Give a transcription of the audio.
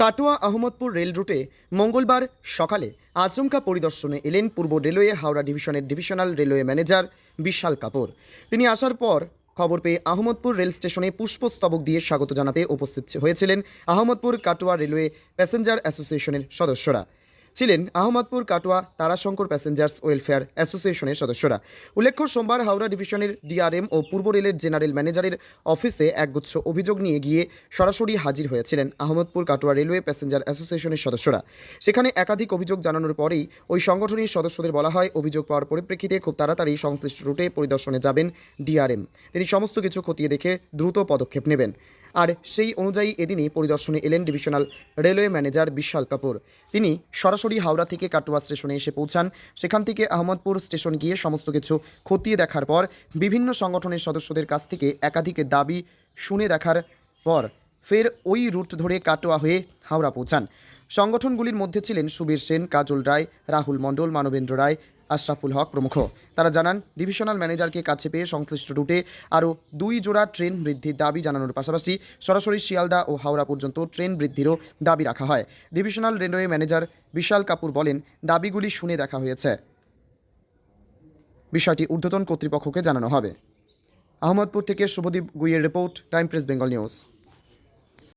Katwa Ahmadpur rail রুটে মঙ্গলবার সকালে আচমকা পরিদর্শনে এলেন পূর্ব রেলওয়ে হাওড়া ডিভিশনের divisional railway manager Vishal Kapoor. তিনি আসার পর খবর পেয়ে আহমদপুর রেল স্টেশনে পুষ্পস্তবক দিয়ে স্বাগত জানাতে উপস্থিত হয়েছিলেন আহমদপুর কাটোয়া রেলওয়ে প্যাসেঞ্জার অ্যাসোসিয়েশনের সদস্যরা। ছিলেন আহমদপুর কাটোয়া তারাশঙ্কর প্যাসেঞ্জার্স ওয়েলফেয়ার অ্যাসোসিয়েশনের সদস্যরা। উল্লেখ্য, সোমবার হাওড়া ডিভিশনের ডিআরএম ও পূর্ব রেলের জেনারেল ম্যানেজারের অফিসে একগুচ্ছ অভিযোগ নিয়ে গিয়ে সরাসরি হাজির হয়েছিলেন আহমদপুর কাটোয়া রেলওয়ে প্যাসেঞ্জার অ্যাসোসিয়েশনের সদস্যরা। সেখানে একাধিক অভিযোগ জানানোর পরেই ওই সংগঠনের সদস্যদের বলা হয়, অভিযোগ পাওয়ার পরিপ্রেক্ষিতে খুব তাড়াতাড়ি সংশ্লিষ্ট রুটে পরিদর্শনে যাবেন ডিআরএম। তিনি সমস্ত কিছু খতিয়ে দেখে দ্রুত পদক্ষেপ নেবেন। আর সেই অনুযায়ী এদিনই পরিদর্শনে এলেন divisional railway manager Vishal Kapoor. তিনি সরাসরি হাওড়া থেকে কাটোয়া স্টেশনে এসে পৌঁছান। সেখান থেকে আহমদপুর স্টেশন গিয়ে সমস্ত কিছু খতিয়ে দেখার পর বিভিন্ন সংগঠনের সদস্যদের কাছ থেকে একাধিক দাবি শুনে দেখার পর ফের ওই রুট ধরে কাটোয়া হয়ে হাওড়া পৌঁছান। সংগঠনগুলির মধ্যে ছিলেন সুবীর সেন, কাজল রায়, রাহুল মণ্ডল, মানবেন্দ্র রায় আশরাফুল হক প্রমুখ। তারা জানান, ডিভিশনাল ম্যানেজারকে কাছে পেয়ে সংশ্লিষ্ট রুটে আরও দুই জোড়া ট্রেন বৃদ্ধির দাবি জানানোর পাশাপাশি সরাসরি শিয়ালদা ও হাওড়া পর্যন্ত ট্রেন বৃদ্ধিরও দাবি রাখা হয়। Divisional railway manager Vishal Kapoor বলেন, দাবিগুলি শুনে দেখা হয়েছে। বিষয়টি ঊর্ধ্বতন কর্তৃপক্ষকে জানানো হবে। আহমদপুর থেকে Subhadeep গুইয়ের report, Time Press, Bengal News.